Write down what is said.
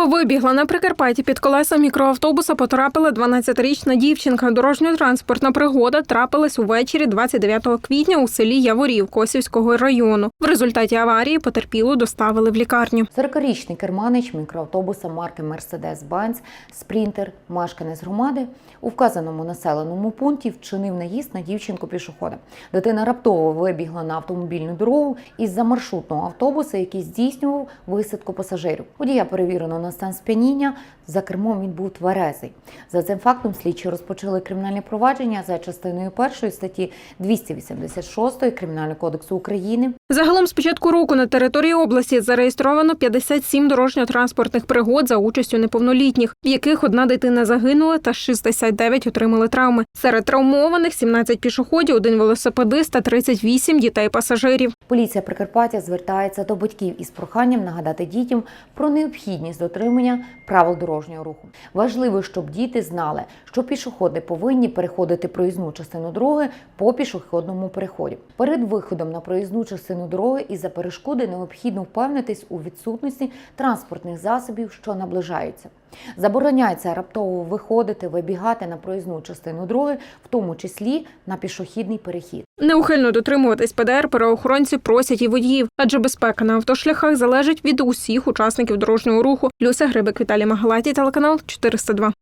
Раптово вибігла на Прикарпатті під колеса мікроавтобуса. Потрапила 12-річна дівчинка. Дорожньо-транспортна пригода трапилась увечері 29 квітня у селі Яворів Косівського району. В результаті аварії потерпілу доставили в лікарню. 40-річний керманич мікроавтобуса марки Mercedes-Benz Спрінтер, мешканець громади, у вказаному населеному пункті вчинив наїзд на дівчинку пішохода. Дитина раптово вибігла на автомобільну дорогу із-за маршрутного автобуса, який здійснював висадку пасажирів. Водія перевірено на стан сп'яніння. За кермом він був тверезий. За цим фактом слідчі розпочали кримінальне провадження за частиною першої статті 286 Кримінального кодексу України Загалом з початку року на території області зареєстровано 57 дорожньо-транспортних пригод за участю неповнолітніх, в яких одна дитина загинула та 69 отримали травми. Серед травмованих 17 пішоходів, один велосипедист та 38 дітей-пасажирів. Поліція Прикарпаття звертається до батьків із проханням нагадати дітям про необхідність дотримання правил дорожнього руху. Важливо, щоб діти знали, що пішоходи повинні переходити проїзну частину дороги по пішохідному переході. Перед виходом на проїзну частину дороги із за перешкоди необхідно впевнитись у відсутності транспортних засобів, що наближаються. Забороняється раптово виходити, вибігати на проїзну частину дороги, в тому числі на пішохідний перехід. Неухильно дотримуватись ПДР правоохоронці просять і водіїв, адже безпека на автошляхах залежить від усіх учасників дорожнього руху. Люся Грибик, Віталій Магалаті, телеканал 402.